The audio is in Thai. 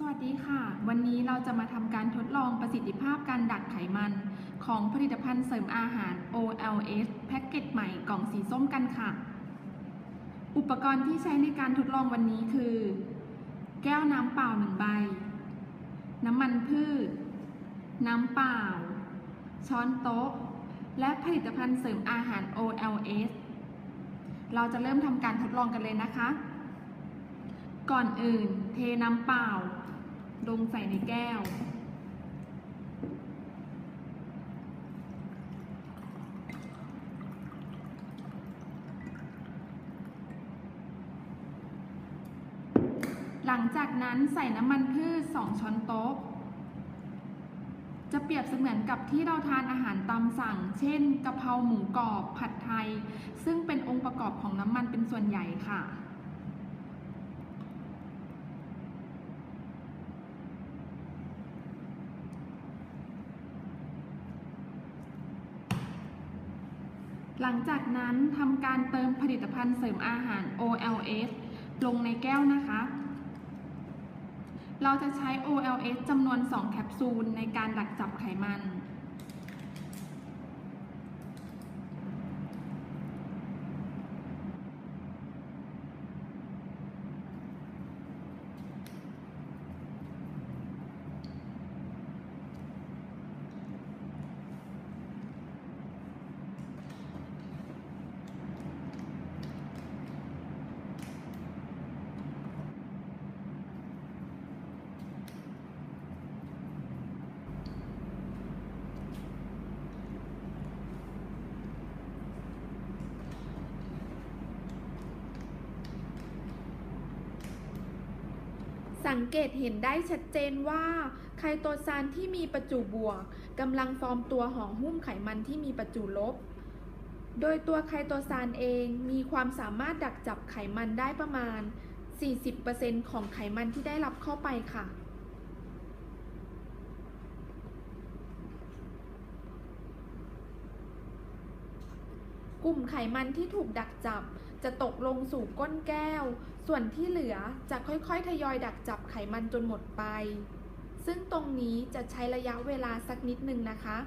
สวัสดีค่ะ วันนี้เราจะมาทำการทดลองประสิทธิภาพการดักไขมัน ของผลิตภัณฑ์เสริมอาหาร OLS แพ็กเกจใหม่กล่องสีส้มกันค่ะ อุปกรณ์ที่ใช้ในการทดลองวันนี้คือ แก้วน้ำเปล่าหนึ่งใบ น้ำมันพืช น้ำเปล่า ช้อนโต๊ะ และผลิตภัณฑ์เสริมอาหาร OLS เราจะเริ่มทำการทดลองกันเลยนะคะ ก่อนอื่น เทน้ำเปล่า งใส่ในแก้ว หลังจากนั้นใส่น้ำมันพืช 2 ช้อนโต๊ะ จะเปรียบเสมือนกับที่เราทานอาหารตามสั่ง เช่นกะเพราหมูกรอบผัดไทย ซึ่งเป็นองค์ประกอบของน้ำมันเป็นส่วนใหญ่ค่ะ หลังจากนั้นทำการเติมผลิตภัณฑ์เสริมอาหาร OLS ลงในแก้วนะคะ เราจะใช้ OLS จำนวน 2 แคปซูลในการดักจับไขมัน สังเกตเห็นได้ชัดเจนว่า ไคโตซานที่มีประจุบวกกำลังฟอร์มตัวห่อหุ้มไขมันที่มีประจุลบ โดยตัวไคโตซานเองมีความสามารถดักจับไขมันได้ประมาณ 40%ของไขมันที่ได้รับเข้าไปค่ะ กลุ่มไขมันที่ถูกดักจับ จะตกลงสู่ก้นแก้ว ส่วนที่เหลือจะค่อยๆ ทยอยดักจับไขมันจนหมดไป ซึ่งตรงนี้จะใช้ระยะเวลาสักนิดนึงนะคะ